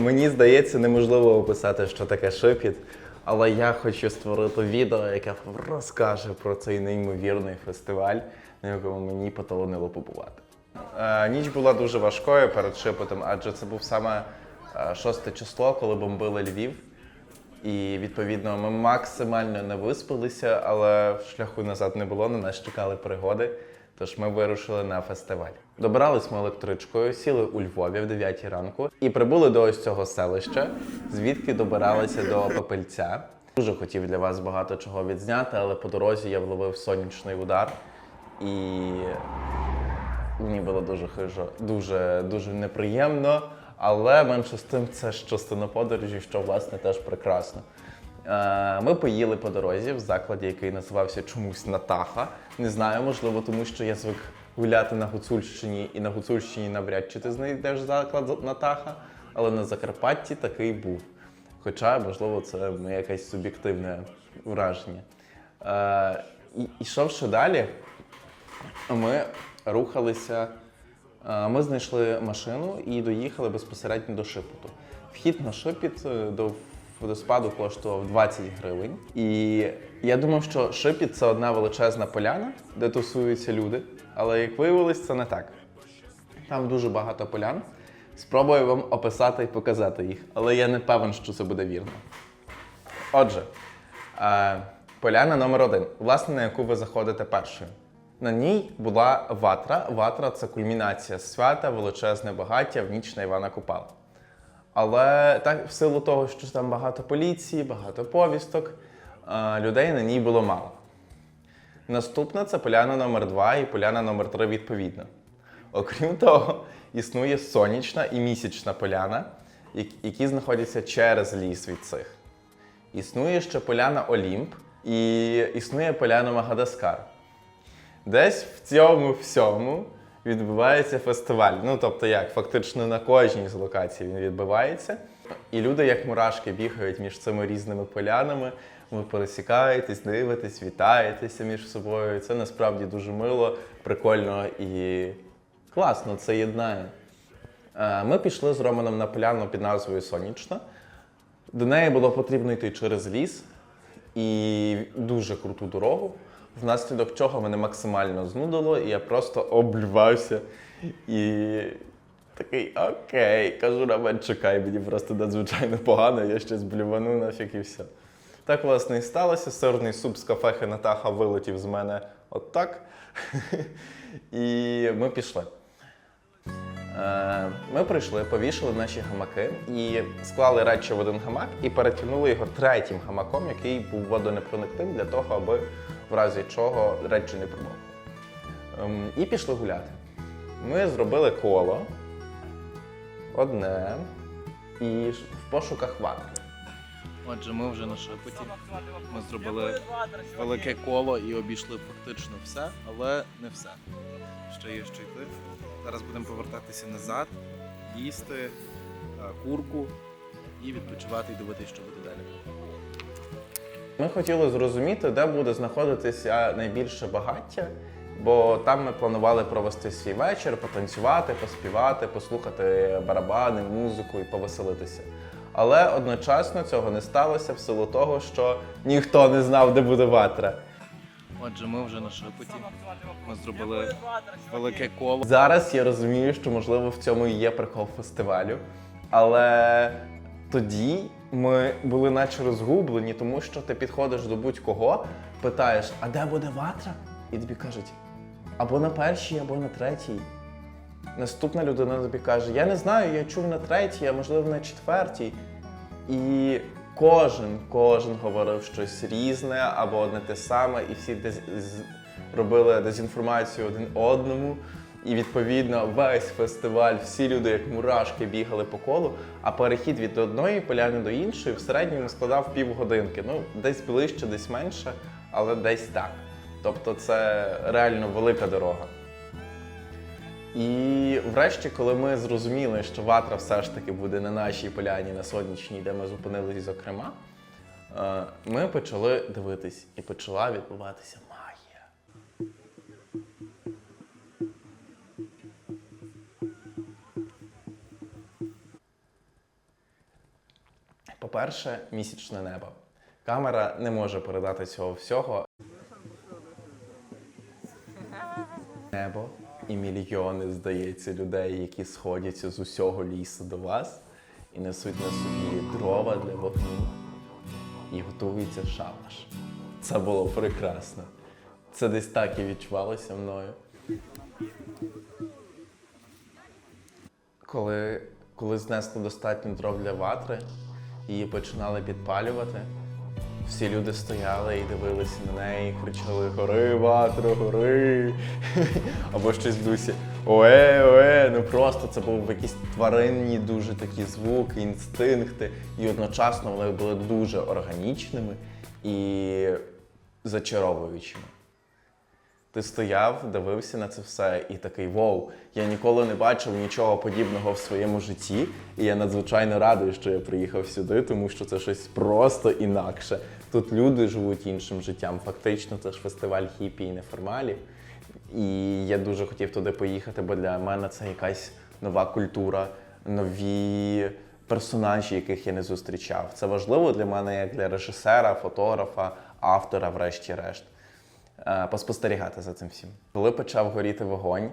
мені здається, неможливо описати, що таке шипіт. Але я хочу створити відео, яке розкаже про цей неймовірний фестиваль, на якому мені поталонило побувати. Е, ніч була дуже важкою перед шипотом, адже це був саме е, шосте число, коли бомбили Львів. І відповідно ми максимально не виспалися, але шляху назад не було, на нас чекали пригоди. Тож ми вирушили на фестиваль. Добирались ми електричкою, сіли у Львові в 9 ранку і прибули до ось цього селища, звідки добиралися до Попельця. Дуже хотів для вас багато чого відзняти, але по дорозі я вловив сонячний удар і Мені було дуже хижо, дуже дуже неприємно, але менше з тим це ж частина подорожі, що власне теж прекрасно. Е, Ми поїли по дорозі в закладі, який називався чомусь Натаха. Не знаю, можливо, тому що я звик гуляти на Гуцульщині, і на Гуцульщині навряд чи ти знайдеш заклад Натаха, але на Закарпатті такий був. Хоча, можливо, це моє якесь суб'єктивне враження. Е, і ішовши далі, ми рухалися. е, Ми знайшли машину і доїхали безпосередньо до Шипоту. Вхід на Шипіт до водоспаду коштував 20 гривень. І я думав, що Шипіт це одна величезна поляна, де тусуються люди. Але як виявилось, це не так. Там дуже багато полян. Спробую вам описати і показати їх, але я не певен, що це буде вірно. Отже, е, поляна номер один, власне, на яку ви заходите першою. На ній була ватра. Ватра це кульмінація свята, величезне багаття в ніч на Івана Купала. Але так, в силу того, що там багато поліції, багато повісток, е, людей на ній було мало. Наступна це поляна номер 2 і поляна номер 3 відповідно. Окрім того, існує сонячна і місячна поляна, які знаходяться через ліс від цих. Існує ще поляна Олімп і існує поляна Магадаскар. Десь в цьому всьому відбувається фестиваль. Ну, тобто, як, фактично на кожній з локацій він відбувається. І люди, як мурашки, бігають між цими різними полянами. Ви пересікаєтесь, дивитесь, вітаєтеся між собою. Це насправді дуже мило, прикольно і класно, це єднає. Е, Ми пішли з Романом на поляну під назвою Сонячна. До неї було потрібно йти через ліс і дуже круту дорогу, внаслідок чого мене максимально знудило, і я просто облювався. І такий окей, кажу, Роман, чекай, мені просто надзвичайно погано, я щось блювану нафіг і все. Так, власне, і сталося. Сирний суп з кафе Хенатаха вилетів з мене отак. І ми пішли. Е, Ми прийшли, повішали наші гамаки і склали речі в один гамак і перетягнули його третім гамаком, який був водонепроникним для того, аби в разі чого речі не промокли. Ем, І пішли гуляти. Ми зробили коло одне і в пошуках ватри. Отже, ми вже на шепоті. Ми зробили велике коло і обійшли фактично все, але не все. Ще є що йти. Зараз будемо повертатися назад, їсти е, курку і відпочивати і дивитися, що буде далі. Ми хотіли зрозуміти, де буде знаходитися найбільше багаття, бо там ми планували провести свій вечір, потанцювати, поспівати, послухати барабани, музику і повеселитися. Але одночасно цього не сталося в силу того, що ніхто не знав, де буде ватра. Отже, ми вже на шепоті. Ми зробили велике коло. Зараз я розумію, що можливо в цьому і є прикол фестивалю. Але тоді ми були наче розгублені, тому що ти підходиш до будь-кого, питаєш, а де буде ватра? І тобі кажуть, або на першій, або на третій. Наступна людина тобі каже: Я не знаю, я чув на третій, а можливо на четвертій. І кожен, кожен говорив щось різне або одне те саме, і всі дез... робили дезінформацію один одному. І відповідно весь фестиваль, всі люди, як мурашки, бігали по колу, а перехід від одної поляни до іншої в середньому складав півгодинки. Ну, десь ближче, десь менше, але десь так. Тобто це реально велика дорога. І врешті, коли ми зрозуміли, що ватра все ж таки буде на нашій поляні, на сонячній, де ми зупинились, зокрема, е, ми почали дивитись, і почала відбуватися магія. По-перше, місячне небо. Камера не може передати цього всього. Небо і мільйони, здається, людей, які сходяться з усього лісу до вас і несуть на собі дрова для вогню і готується шабаш. Це було прекрасно. Це десь так і відчувалося мною. Коли, коли знесли достатньо дров для ватри, її починали підпалювати, всі люди стояли і дивилися на неї, і кричали Гори, ватро, гори! Або щось дусі Ое, ое! Ну просто це був якісь тваринні дуже такі звуки, інстинкти, і одночасно вони були дуже органічними і зачаровуючими. Ти стояв, дивився на це все і такий вау, я ніколи не бачив нічого подібного в своєму житті, і я надзвичайно радий, що я приїхав сюди, тому що це щось просто інакше. Тут люди живуть іншим життям. Фактично, це ж фестиваль хіпі і неформалів. І я дуже хотів туди поїхати, бо для мене це якась нова культура, нові персонажі, яких я не зустрічав. Це важливо для мене як для режисера, фотографа, автора, врешті-решт поспостерігати за цим всім. Коли почав горіти вогонь,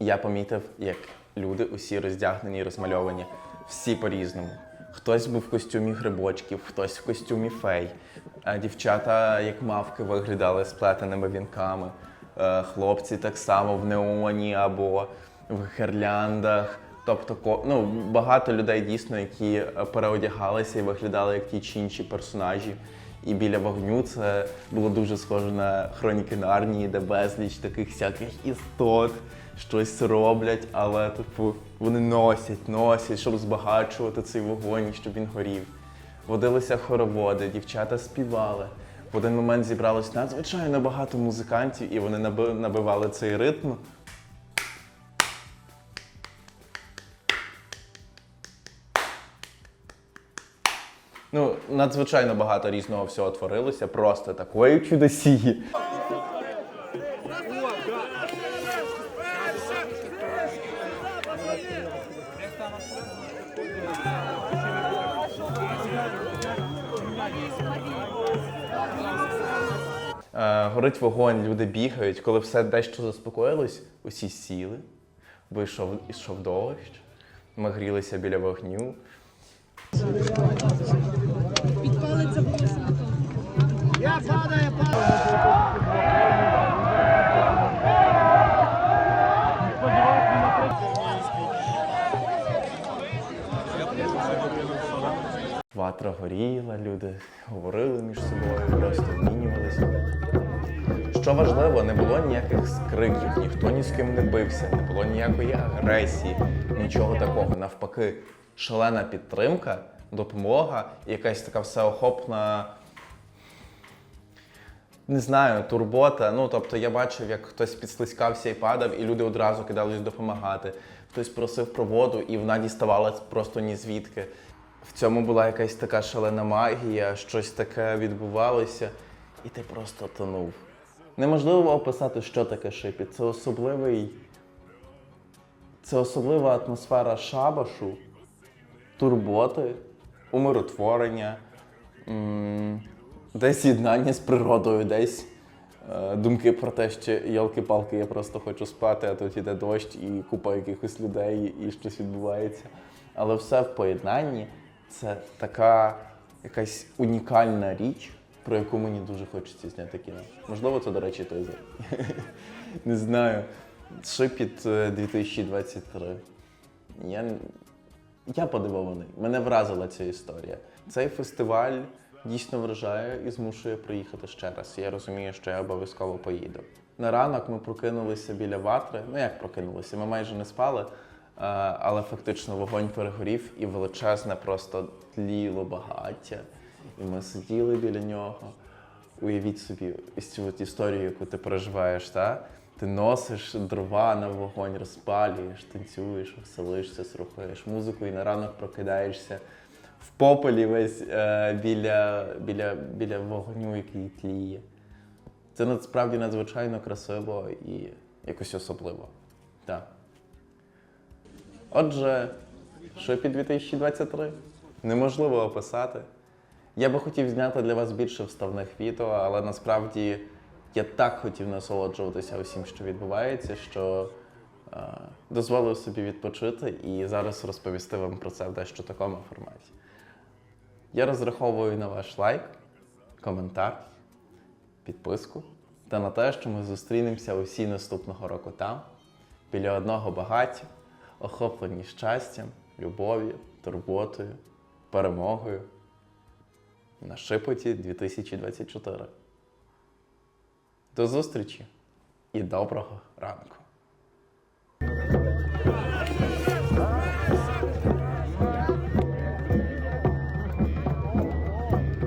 я помітив, як люди усі роздягнені і розмальовані, всі по-різному. Хтось був в костюмі грибочків, хтось в костюмі фей. Е, Дівчата, як мавки, виглядали сплетеними вінками. Е, Хлопці так само в неоні або в гірляндах. Тобто, ну, багато людей дійсно, які е, переодягалися і виглядали як ті чи інші персонажі. І біля вогню це було дуже схоже на хроніки Нарнії, де безліч таких всяких істот щось роблять, але типу вони носять, носять, щоб збагачувати цей вогонь, щоб він горів. Водилися хороводи, дівчата співали. В один момент зібралось надзвичайно багато музикантів, і вони наби- набивали цей ритм. Ну, надзвичайно багато різного всього творилося, просто такої чудосії. Е, горить вогонь, люди бігають. Коли все дещо заспокоїлось, усі сіли, вийшов ішов дощ, ми грілися біля вогню. Ватра горіла, люди говорили між собою, просто обмінювалися. Що важливо, не було ніяких скриків, ніхто ні з ким не бився, не було ніякої агресії, нічого такого. Навпаки, шалена підтримка, допомога, і якась така всеохопна. Не знаю, турбота. Ну тобто я бачив, як хтось підслизькався і падав, і люди одразу кидались допомагати. Хтось просив про воду, і вона діставала просто ні звідки. В цьому була якась така шалена магія, щось таке відбувалося, і ти просто тонув. Неможливо описати, що таке шипіт. Це особливий. Це особлива атмосфера шабашу, турботи, умиротворення, десь єднання з природою, десь е, думки про те, що йолки-палки, я просто хочу спати, а тут іде дощ і купа якихось людей, і щось відбувається. Але все в поєднанні це така якась унікальна річ, про яку мені дуже хочеться зняти кіно. Можливо, це, до речі, той зір. Не знаю. Шипіт е, 2023. Я, я подивований. Мене вразила ця історія. Цей фестиваль дійсно вражає і змушує приїхати ще раз. Я розумію, що я обов'язково поїду. На ранок ми прокинулися біля ватри. Ну як прокинулися? Ми майже не спали, але фактично вогонь перегорів і величезне просто тліло багаття. І ми сиділи біля нього. Уявіть собі цю от історію, яку ти переживаєш, та? Ти носиш дрова на вогонь, розпалюєш, танцюєш, веселишся, слухаєш музику і на ранок прокидаєшся в попелі весь е, біля, біля, біля вогню, який тліє. Це насправді надзвичайно красиво і якось особливо. Так. Отже, Шипі 2023. неможливо описати. Я би хотів зняти для вас більше вставних відео, але насправді я так хотів насолоджуватися усім, що відбувається, що е, дозволив собі відпочити і зараз розповісти вам про це в дещо такому форматі. Я розраховую на ваш лайк, коментар, підписку та на те, що ми зустрінемося усі наступного року там, біля одного багаття, охоплені щастям, любов'ю, турботою, перемогою на шипоті 2024. До зустрічі і доброго ранку!